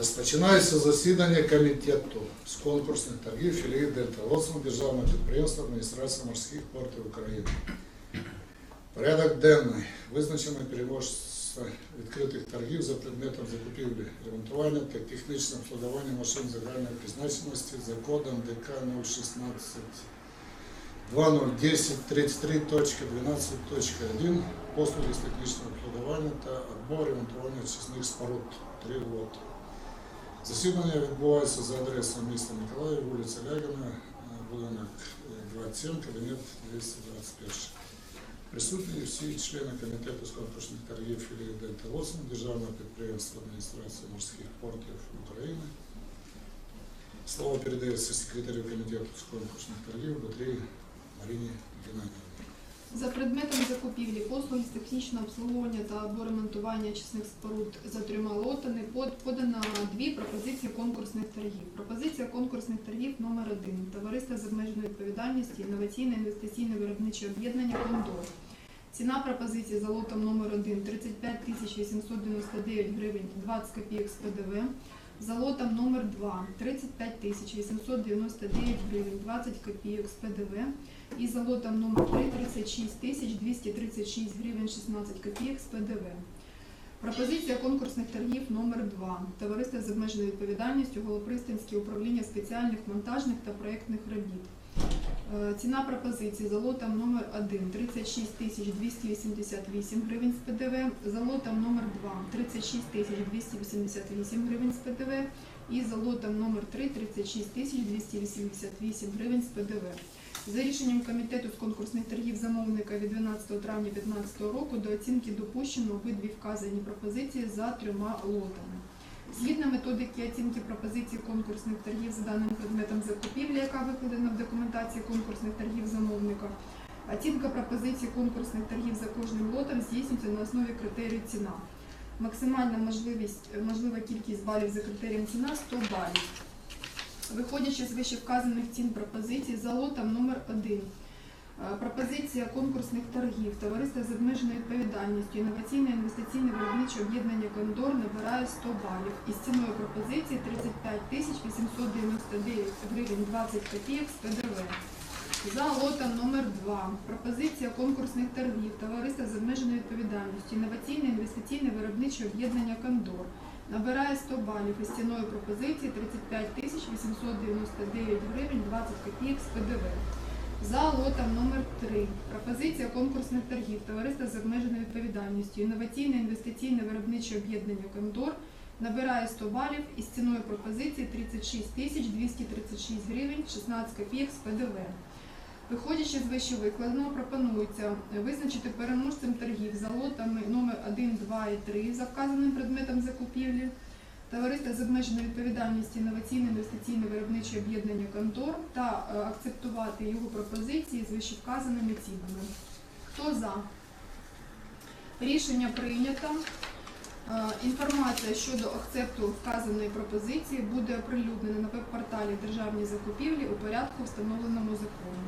Розпочинається засідання комітету з конкурсних торгів філії Лоцман Державного підприємства адміністрації морських портів України. Порядок денний. Визначено переможця відкритих торгів за предметом закупівлі, ремонтування та технічного обслуговування машин загальної призначеності за кодом ДК 016 2010-33.12.1 послуги з технічного обслуговування та або ремонтування очисних споруд 3 лот. Засідання відбувається за адресою міста Миколаїв, вулиця Лягина, е, будинок е, 27, кабінет 221. Присутні всі члени комітету з конкурсних торгів філії Дельта Лосин, Державного підприємства адміністрації морських портів України. Слово передається секретарю комітету з конкурсних торгів Батрій Марині Геннадіївні. За предметом закупівлі послуги з технічного обслуговування та або ремонтування очисних споруд за трьома лотами подано дві пропозиції конкурсних торгів. Пропозиція конкурсних торгів номер 1 Товариство з обмеженою відповідальністю інноваційне інвестиційне виробниче об'єднання Кондор. Ціна пропозиції за лотом номер 1 35 тисяч 899 гривень 20 копійок з ПДВ. За лотом номер 2 35 тисяч 899 гривень 20 копійок з ПДВ. І за лотом номер 3 36 тисяч 236 гривень 16 копійок з ПДВ. Пропозиція конкурсних торгів номер 2 Товариство з обмеженою відповідальністю Голопристанське управління спеціальних монтажних та проєктних робіт. Е, Ціна пропозиції за лотом номер 1 36 тисяч 288 гривень з ПДВ, за лотом номер 2 36 тисяч 288 гривень з ПДВ і за лотом номер 3 36 тисяч 288 гривень з ПДВ. За рішенням комітету з конкурсних торгів замовника від 12 травня 2015 року до оцінки допущено обидві вказані пропозиції за трьома лотами. Згідно методики оцінки пропозицій конкурсних торгів за даним предметом закупівлі, яка викладена в документації конкурсних торгів замовника, оцінка пропозицій конкурсних торгів за кожним лотом здійснюється на основі критерію ціна. Максимальна можлива кількість балів за критерієм ціна 100 балів. Виходячи з вищевказаних цін пропозицій за лотом номер 1 Е, Пропозиція конкурсних торгів Товариства з обмеженою відповідальністю інноваційне інвестиційне виробниче об'єднання Кондор набирає 100 балів із ціною пропозиції 35 тисяч 899 гривень 20 копійок з ПДВ. За лотом номер 2 пропозиція конкурсних торгів Товариства з обмеженою відповідальністю інноваційне інвестиційне виробниче об'єднання Кондор набирає 100 балів із ціною пропозиції 35 тисяч 899 гривень 20 копійок з ПДВ. За лотом номер 3 пропозиція конкурсних торгів Товариства з обмеженою відповідальністю інноваційне інвестиційне виробниче об'єднання Кондор набирає 100 балів із ціною пропозиції 36 тисяч 236 гривень 16 копійок з ПДВ. Виходячи з вищевикладеного, пропонується визначити переможцем торгів за лотами номер 1, 2 і 3 за вказаним предметом закупівлі. Товариство з обмеженою відповідальністю інноваційне інвестиційне виробниче об'єднання Контор та е, акцептувати його пропозиції з вищевказаними цінами. Хто за? Рішення прийнято. Е, Інформація щодо акцепту вказаної пропозиції буде оприлюднена на веб-порталі Державні закупівлі у порядку, встановленому законом.